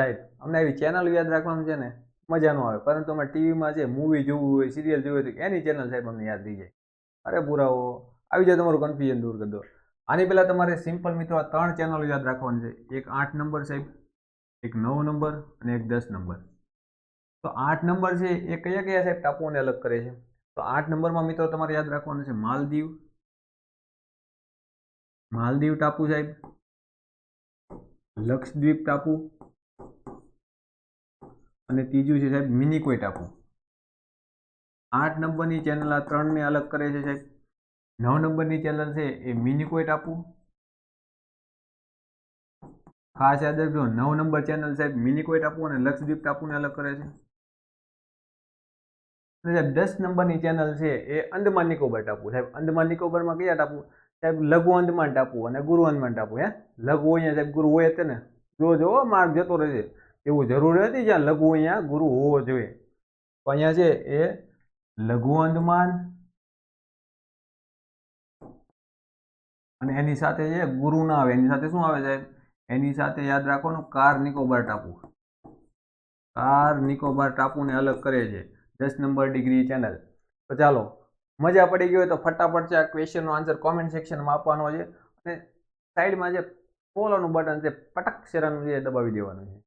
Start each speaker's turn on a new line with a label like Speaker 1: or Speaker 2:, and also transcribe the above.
Speaker 1: સાહેબ, અમને આવી ચેનલ યાદ રાખવાનું છે ને? મજા ન આવે. પરંતુ અમે ટીવીમાં છે મૂવી જોવું હોય સિરિયલ જોવું હોય, તો એની ચેનલ સાહેબ અમને યાદ રહી જાય. અરે પુરાવો આવી જાય તમારું કન્ફ્યુઝન દૂર કરી દો. આની પહેલાં તમારે સિમ્પલ મિત્રો આ ત્રણ ચેનલ યાદ રાખવાની છે. એક આઠ નંબર સાહેબ, એક નવ નંબર અને એક દસ નંબર. તો આઠ નંબર છે એ કયા કયા સાહેબ ટાપુઓને અલગ કરે છે? તો આઠ નંબરમાં મિત્રો તમારે યાદ રાખવાનું છે માલદીવ. માલદીવ ટાપુ સાહેબ. લક્ષદ્વીપ ટાપુ. અને ત્રીજું છે સાહેબ મિનિકોય ટાપુ આઠ નંબરની ચેનલ આ ત્રણને અલગ કરે છે સાહેબ. નવ નંબરની ચેનલ છે, એ મિનિકોય ટાપુ ખાસ યાદ રાખજો, નવ નંબર ચેનલ સાહેબ મિનિકોય ટાપુ અને લક્ષદ્વીપ ટાપુને અલગ કરે છે. સાહેબ, દસ નંબરની ચેનલ છે, એ અંદમાન નિકોબર ટાપુ. સાહેબ, અંદમાન નિકોબરમાં કયા ટાપુ? સાહેબ, લઘુ અંદમાન ટાપુ અને ગુરુ અંદમાન ટાપુ, હે? લઘુ અહીંયા સાહેબ, ગુરુ હોય છે ને. જો જો માર્ક જતો રહેશે. એવું જરૂરી નથી જ્યાં લઘુ અહીંયા ગુરુ હોવો જોઈએ. તો અહીંયા છે એ લઘુ અંદમાન અને એની સાથે છે ગુરુ ના આવે, એની સાથે શું આવે સાહેબ? એની સાથે યાદ રાખવાનું, કાર નિકોબાર ટાપુ. કાર નિકોબાર ટાપુને અલગ કરે છે. દસ નંબર ડિગ્રી ચેનલ તો ચાલો, મજા પડી ગઈ હોય તો ફટાફટ છે આ ક્વેશ્ચનનો આન્સર કોમેન્ટ સેક્શનમાં આપવાનો છે અને સાઈડમાં જે ફોલોનું બટન છે, પટક શેરાનું છે દબાવી દેવાનું છે.